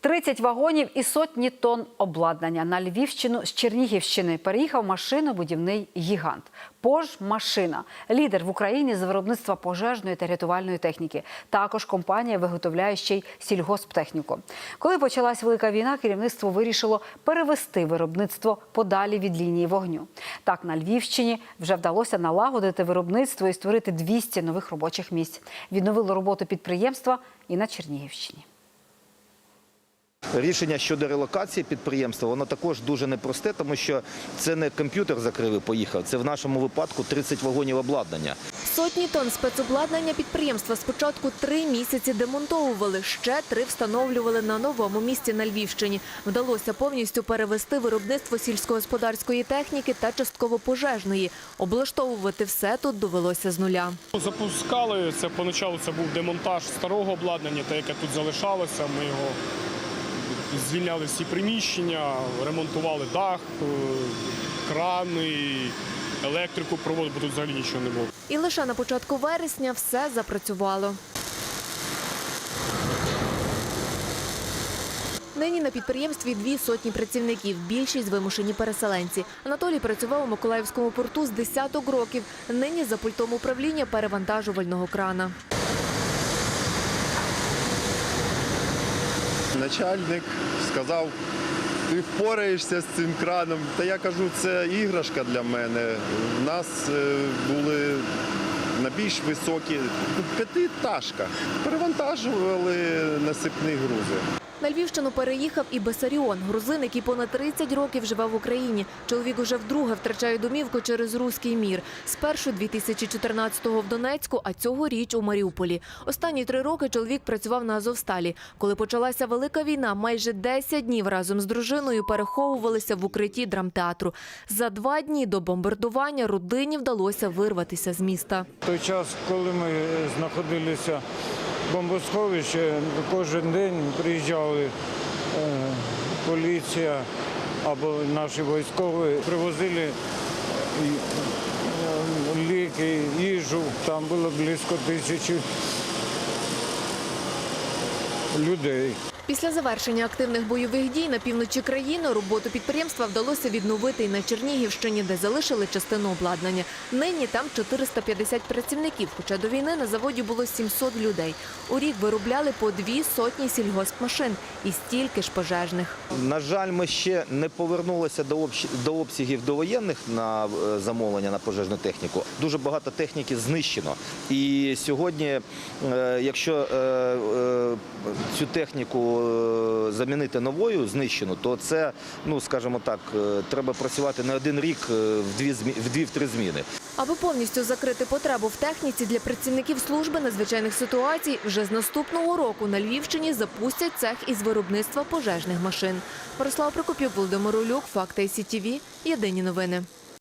30 вагонів і сотні тонн обладнання на Львівщину з Чернігівщини переїхав машинобудівний гігант. Пожмашина – лідер в Україні з виробництва пожежної та рятувальної техніки. Також компанія виготовляє ще й сільгосптехніку. Коли почалась велика війна, керівництво вирішило перевести виробництво подалі від лінії вогню. Так на Львівщині вже вдалося налагодити виробництво і створити 200 нових робочих місць. Відновило роботу підприємства і на Чернігівщині. Рішення щодо релокації підприємства, воно також дуже непросте, тому що це не комп'ютер закрив і поїхав. Це в нашому випадку 30 вагонів обладнання. Сотні тонн спецобладнання підприємства спочатку три місяці демонтовували, ще три встановлювали на новому місці на Львівщині. Вдалося повністю перевести виробництво сільськогосподарської техніки та частково пожежної. Облаштовувати все тут довелося з нуля. Запускали це поначалу. Це був демонтаж старого обладнання, те, яке тут залишалося. Ми його звільняли всі приміщення, ремонтували дах, е, крани, електрику проводили, бо тут взагалі нічого не було. І лише на початку вересня все запрацювало. Нині на підприємстві дві сотні працівників, більшість вимушені переселенці. Анатолій працював у Миколаївському порту з десяток років. Нині за пультом управління перевантажувального крана. Начальник сказав, ти впораєшся з цим краном. Та я кажу, це іграшка для мене. У нас е, були на більш високі п'ятиэтажка. Перевантажували насипні грузи. На Львівщину переїхав і Бесаріон, грузин, який понад 30 років живе в Україні. Чоловік уже вдруге втрачає домівку через руський мір. Спершу 2014-го в Донецьку, а цьогоріч у Маріуполі. Останні три роки чоловік працював на Азовсталі. Коли почалася велика війна, майже 10 днів разом з дружиною переховувалися в укритті драмтеатру. За два дні до бомбардування родині вдалося вирватися з міста. Той час, коли ми знаходилися в бомбосховищі, кожен день приїжджали е, поліція або наші військові, привозили е, ліки, їжу. Там було близько тисячі людей. Після завершення активних бойових дій на півночі країни роботу підприємства вдалося відновити і на Чернігівщині, де залишили частину обладнання. Нині там 450 працівників, хоча до війни на заводі було 700 людей. У рік виробляли по дві сотні сільгоспмашин і стільки ж пожежних. На жаль, ми ще не повернулися до обсягів довоєнних на е, замовлення на пожежну техніку. Дуже багато техніки знищено. І сьогодні, е, якщо е, цю техніку замінити новою знищену, то це, ну скажімо так, е, треба працювати не один рік е, в дві в дві в три зміни. Аби повністю закрити потребу в техніці для працівників служби надзвичайних ситуацій, вже з наступного року на Львівщині запустять цех із виробництва пожежних машин. Мирослава Прокоп'юк, Володимир Улюк, Факти СІТІВІ. Єдині новини.